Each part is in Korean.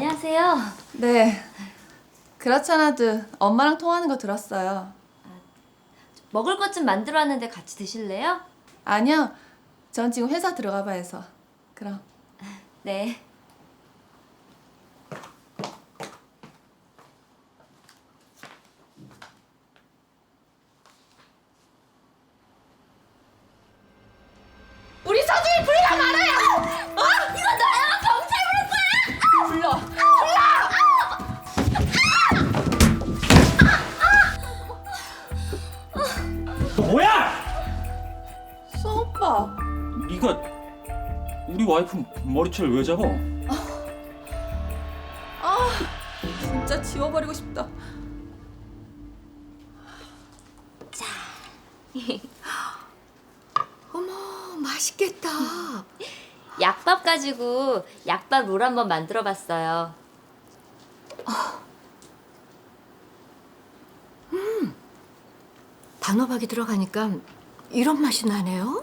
안녕하세요. 네. 그렇잖아도 엄마랑 통화하는 거 들었어요. 먹을 것 좀 만들어 왔는데 같이 드실래요? 아니요. 전 지금 회사 들어가 봐 해서. 그럼. 네. 와이프 머리채를 왜 잡아? 아, 진짜 지워버리고 싶다. 어머, 맛있겠다. 약밥 가지고 약밥 롤 한번 만들어 봤어요. 단호박이 들어가니까 이런 맛이 나네요.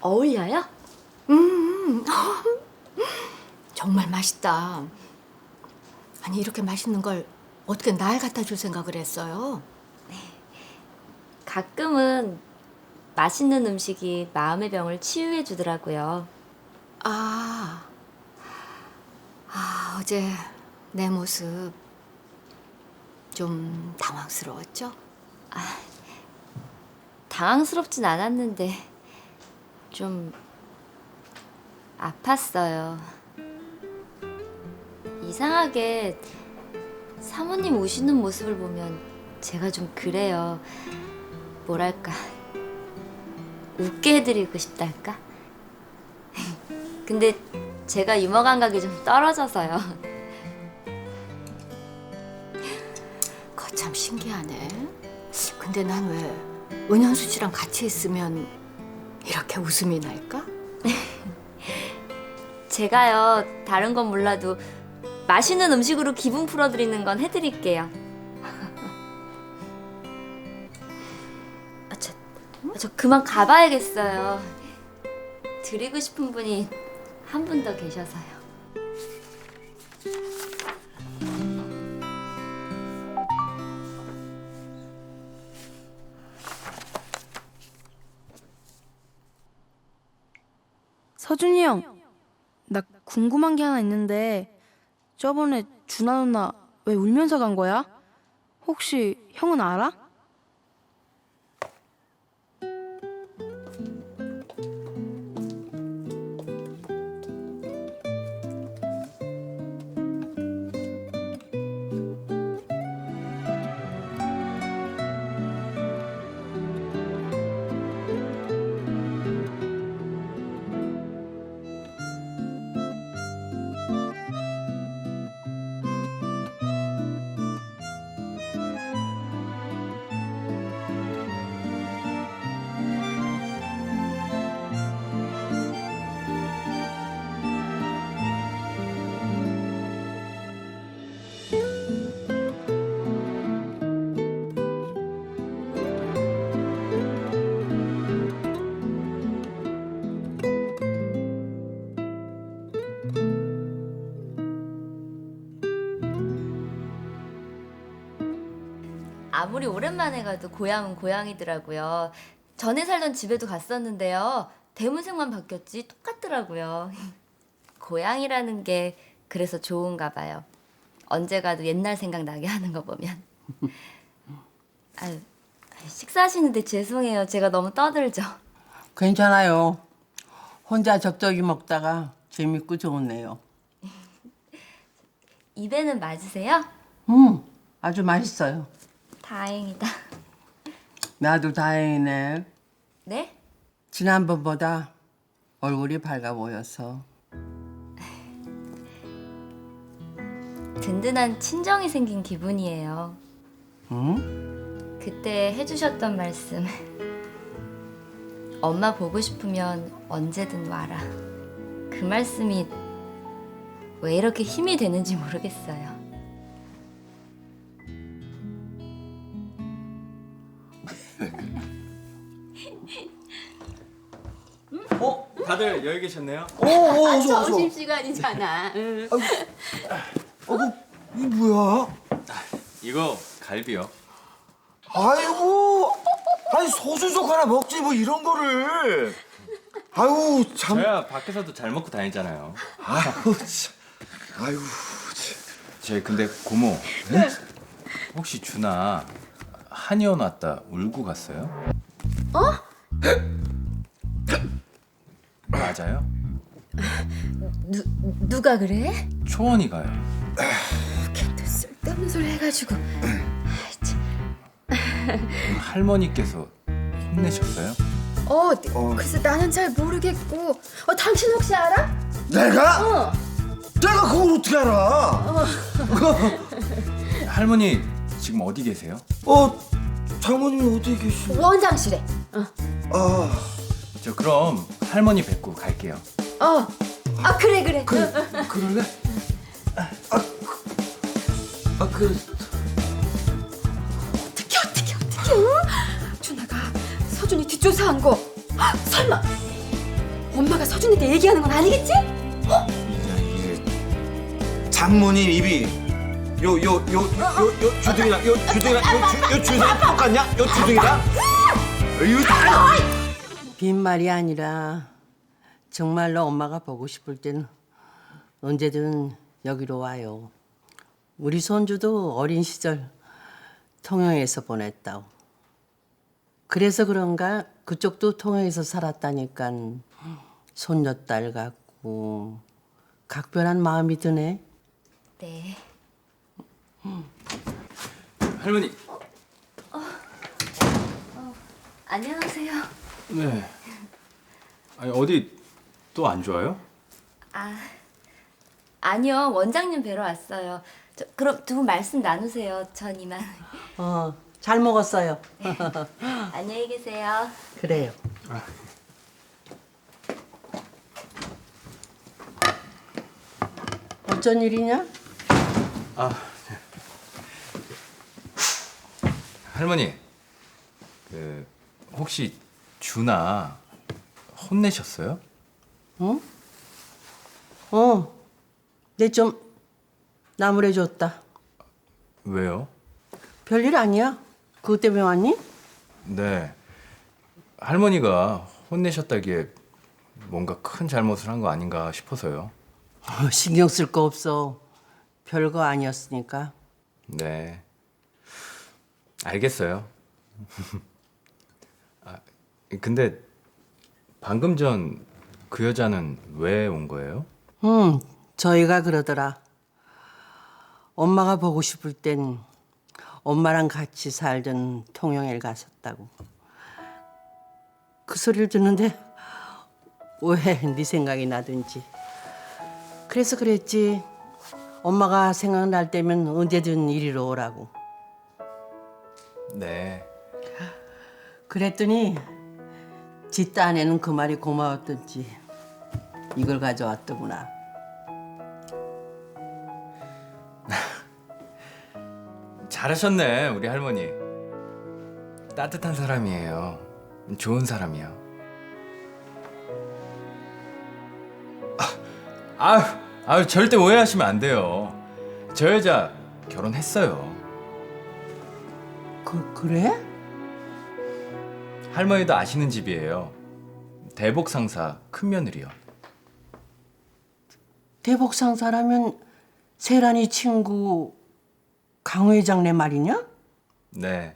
어울려요? 음, 정말 맛있다. 아니 이렇게 맛있는 걸 어떻게 날 갖다 줄 생각을 했어요? 가끔은 맛있는 음식이 마음의 병을 치유해 주더라고요. 아, 아 어제 내 모습 좀 당황스러웠죠? 당황스럽진 않았는데 좀 아팠어요. 이상하게 사모님 우시는 모습을 보면 제가 좀 그래요. 뭐랄까 웃게 해드리고 싶달까? 근데 제가 유머 감각이 좀 떨어져서요. 그거 참 신기하네. 근데 난 왜 은현수 씨랑 같이 있으면 이렇게 웃음이 날까? 제가요 다른 건 몰라도 맛있는 음식으로 기분 풀어드리는 건 해드릴게요. 아, 저, 아, 저 그만 가봐야겠어요. 드리고 싶은 분이 한 분 더 계셔서요. 서준이 형, 나 궁금한 게 하나 있는데 저번에 준하 누나 왜 울면서 간 거야? 혹시 형은 알아? 아무리 오랜만에 가도 고향은 고향이더라고요. 전에 살던 집에도 갔었는데요. 대문색만 바뀌었지 똑같더라고요. 고향이라는 게 그래서 좋은가 봐요. 언제 가도 옛날 생각 나게 하는 거 보면. 아유, 식사하시는데 죄송해요. 제가 너무 떠들죠. 괜찮아요. 혼자 적적이 먹다가 재밌고 좋네요. 입에는 맞으세요? 음, 아주 맛있어요. 다행이다. 나도 다행이네. 네? 지난번보다 얼굴이 밝아 보여서. 든든한 친정이 생긴 기분이에요. 응? 그때 해주셨던 말씀. 엄마 보고 싶으면 언제든 와라. 그 말씀이 왜 이렇게 힘이 되는지 모르겠어요. 다들 여기 계셨네요. 오, 오, 어서, 어서. 점심 시간이잖아. 응. 이 뭐야? 이거 갈비요. 아이고, 아니 소주족 하나 먹지 뭐 이런 거를. 아유 참. 저야 밖에서도 잘 먹고 다니잖아요. 아유 참. 아유. 저 근데 고모. 네? 혹시 준아 한의원 왔다 울고 갔어요? 어? 맞아요? 누 누가 그래? 초원이 가요. 걔또 쓸데없는 소리 해가지고. 할머니께서 혼내셨어요? 어, 글쎄 나는 잘 모르겠고. 어, 당신 혹시 알아? 내가? 어. 내가 그걸 어떻게 알아? 할머니 지금 어디 계세요? 어, 장모님이 어디 계시? 원장실에. 아, 저 그럼 할머니 뵙고 갈게요. 어. 아 그래 그래. 그래, 그럴래? 아, 그, 아, 그, 어떻게 어떻게 어떻게? 어? 준아가 서준이 뒷조사한 거. 아, 설마 엄마가 서준이한테 얘기하는 건 아니겠지? 이제 이게 장모님 입이 요 요 요 요 요 주둥이랑 요 주둥이랑 요, 주, 요 주둥이 똑같냐? 요 주둥이랑? 이거 다 빈말이 아니라 정말로 엄마가 보고 싶을 땐 언제든 여기로 와요. 우리 손주도 어린 시절 통영에서 보냈다오. 그래서 그런가 그쪽도 통영에서 살았다니까 손녀딸 같고 각별한 마음이 드네. 네. 할머니. 안녕하세요. 네. 아니 어디 또 안 좋아요? 아 아니요 원장님 뵈러 왔어요. 저, 그럼 두 분 말씀 나누세요. 전 이만. 어, 잘 먹었어요. 안녕히 계세요. 그래요. 어쩐 일이냐? 할머니. 그 혹시 준아 혼내셨어요? 어? 어, 내 좀 나무래줬다. 왜요? 별일 아니야. 그것 때문에 왔니? 네. 할머니가 혼내셨다기에 뭔가 큰 잘못을 한 거 아닌가 싶어서요. 어, 신경 쓸 거 없어. 별거 아니었으니까. 네. 알겠어요. 아, 근데 방금 전 그 여자는 왜 온 거예요? 응, 저희가 그러더라. 엄마가 보고 싶을 땐 엄마랑 같이 살던 통영에 갔었다고. 그 소리를 듣는데 왜 네 생각이 나든지. 그래서 그랬지. 엄마가 생각날 때면 언제든 이리로 오라고. 네. 그랬더니 지 딴에는 그 말이 고마웠던지 이걸 가져왔더구나. 잘하셨네, 우리 할머니. 따뜻한 사람이에요. 좋은 사람이야. 아, 아유, 아유, 절대 오해하시면 안 돼요. 저 여자 결혼했어요. 그 그래? 할머니도 아시는 집이에요. 대복 상사 큰 며느리요. 대복 상 사라면 세란이 친구 강 회장네 말이냐? 네.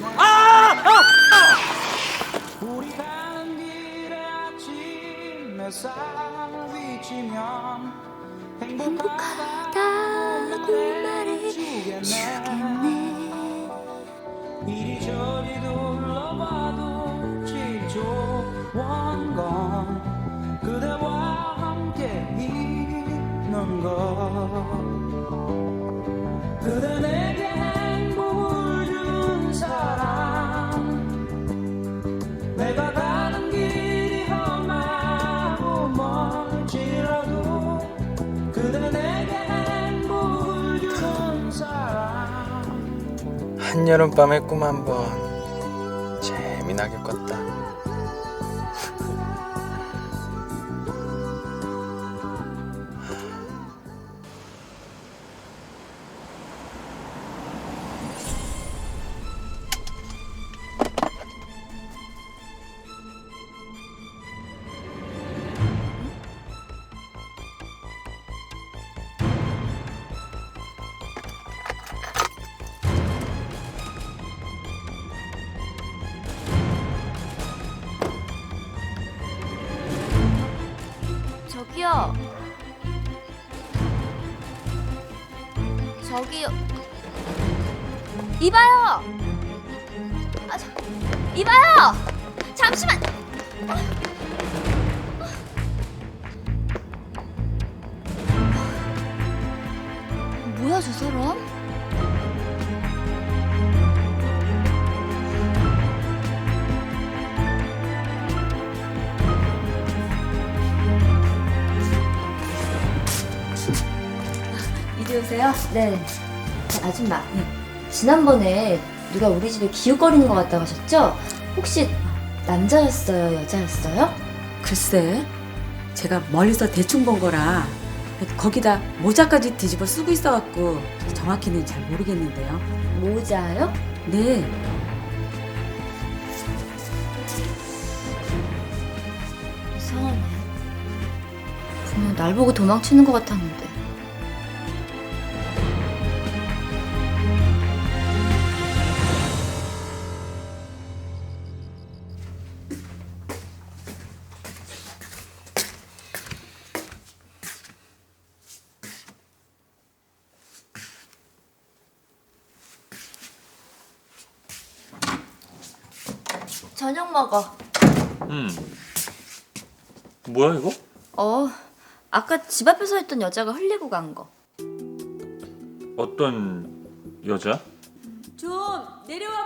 좋겠네 우리 가는 길에 아침 햇살 비치면 행복하다고 말해 주겠네. 이리저리 둘러봐도 좋은 건 그대와 한여름밤의 꿈 한번 재미나게 꿨다. 저기요. 이봐요. 아, 저, 이봐요. 잠시만. 뭐야 저 사람? 오세요. 네. 아줌마. 지난번에 누가 우리 집에 기웃거리는 것 같다고 하셨죠? 혹시 남자였어요? 여자였어요? 글쎄, 제가 멀리서 대충 본 거라 거기다 모자까지 뒤집어 쓰고 있어갖고 정확히는 잘 모르겠는데요. 모자요? 네, 이상하네. 분명 날 보고 도망치는 것 같았는데. 저녁 먹어. 음. 뭐야 이거? 어, 아까 집 앞에서 했던 여자가 흘리고 간 거. 어떤 여자? 좀 내려와.